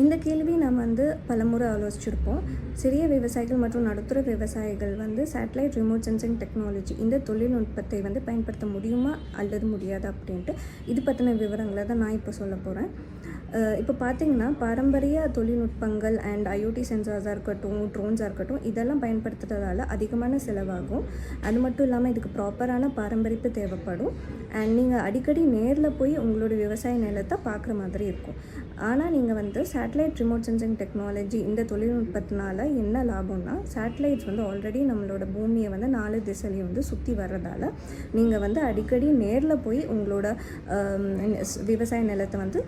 இந்த கேள்வி நாம் வந்து பலமுறை ஆலோசிச்சிருப்போம். சிறிய விவசாயிகள் மற்றும் நடுத்தர விவசாயிகள் வந்து சேட்டலைட் ரிமோட் சென்சிங் டெக்னாலஜி இந்த தொழில்நுட்பத்தை வந்து பயன்படுத்த முடியுமா? அல்லது முடியாது அப்படின்ட்டு இது பற்றின விவரங்களை தான் நான் இப்போ சொல்ல போகிறேன் இப்போ பார்த்தீங்கன்னா பாரம்பரிய தொழில்நுட்பங்கள் அண்ட் ஐஓடி சென்சார்ஸாக இருக்கட்டும் ட்ரோன்ஸாக இருக்கட்டும் இதெல்லாம் பயன்படுத்துறதால அதிகமான செலவாகும். அது மட்டும் இல்லாமல் இதுக்கு ப்ராப்பரான பராமரிப்பு தேவைப்படும். அண்ட் நீங்கள் அடிக்கடி நேரில் போய் உங்களோட விவசாய நிலத்தை பார்க்குற மாதிரி இருக்கும். ஆனால் நீங்கள் வந்து சேட்டலைட் ரிமோட் சென்சிங் டெக்னாலஜி இந்த தொழில்நுட்பத்தினால என்ன லாபம்னா சேட்டலைட்ஸ் வந்து ஆல்ரெடி நம்மளோட பூமியை வந்து நாலு திசையிலையும் வந்து சுற்றி வர்றதால நீங்கள் வந்து அடிக்கடி நேரில் போய் உங்களோட விவசாய நிலத்தை வந்து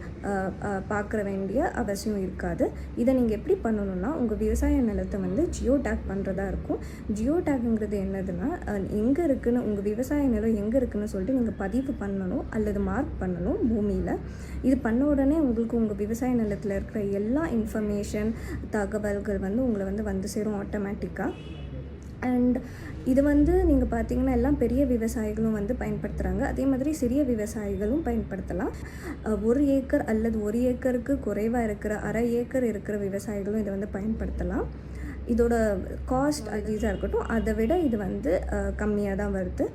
பார்க்குற வேண்டிய அவசியம் இருக்காது. இதை நீங்கள் எப்படி பண்ணணும்னா உங்கள் விவசாய நிலத்தை வந்து ஜியோ டேக் பண்ணுறதா இருக்கும். ஜியோ டேக்குங்கிறது என்னதுன்னா எங்கே இருக்குன்னு உங்கள் விவசாய நிலம் எங்கே இருக்குன்னு சொல்லிட்டு நீங்கள் பதிவு பண்ணணும் அல்லது மார்க் பண்ணணும் பூமியில். இது பண்ண உடனே உங்களுக்கு உங்கள் விவசாய நிலத்தில் இருக்கிற எல்லா இன்ஃபர்மேஷன் தகவல்கள் வந்து உங்களை வந்து வந்து சேரும் ஆட்டோமேட்டிக்காக அண்ட் இது வந்து நீங்கள் பார்த்தீங்கன்னா எல்லாம் பெரிய விவசாயிகளும் வந்து பயன்படுத்துகிறாங்க அதே மாதிரி சிறிய விவசாயிகளும் பயன்படுத்தலாம். ஒரு ஏக்கர் அல்லது ஒரு ஏக்கருக்கு குறைவாக இருக்கிற அரை ஏக்கர் இருக்கிற விவசாயிகளும் இதை வந்து பயன்படுத்தலாம். இதோட காஸ்ட் அஜீஸாக இருக்கட்டும். அதை விட இது வந்து கம்மியாக தான் வருது.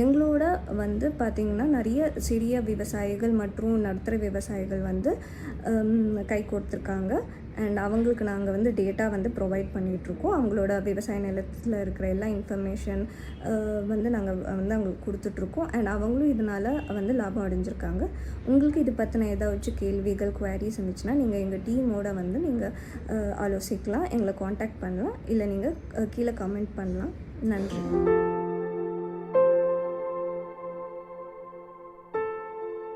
எங்களோட வந்து பார்த்திங்கன்னா நிறைய சிறிய விவசாயிகள் மற்றும் நடுத்தர விவசாயிகள் வந்து கை கொடுத்துருக்காங்க அண்ட் அவங்களுக்கு நாங்கள் வந்து டேட்டா வந்து ப்ரொவைட் பண்ணிகிட்ருக்கோம் அவங்களோட விவசாய நிலத்தில் இருக்கிற எல்லா இன்ஃபர்மேஷன் வந்து நாங்கள் வந்து அவங்களுக்கு கொடுத்துட்ருக்கோம் அண்ட் அவங்களும் இதனால் வந்து லாபம் அடைஞ்சிருக்காங்க. உங்களுக்கு இது பற்றின ஏதாச்சும் கேள்விகள் குவாரிஸ் இருந்துச்சுன்னா நீங்கள் எங்கள் டீமோட வந்து நீங்கள் ஆலோசிக்கலாம். எங்களை காண்டாக்ட் பண்ணலாம். இல்லை நீங்கள் கீழே கமெண்ட் பண்ணலாம். நன்றி.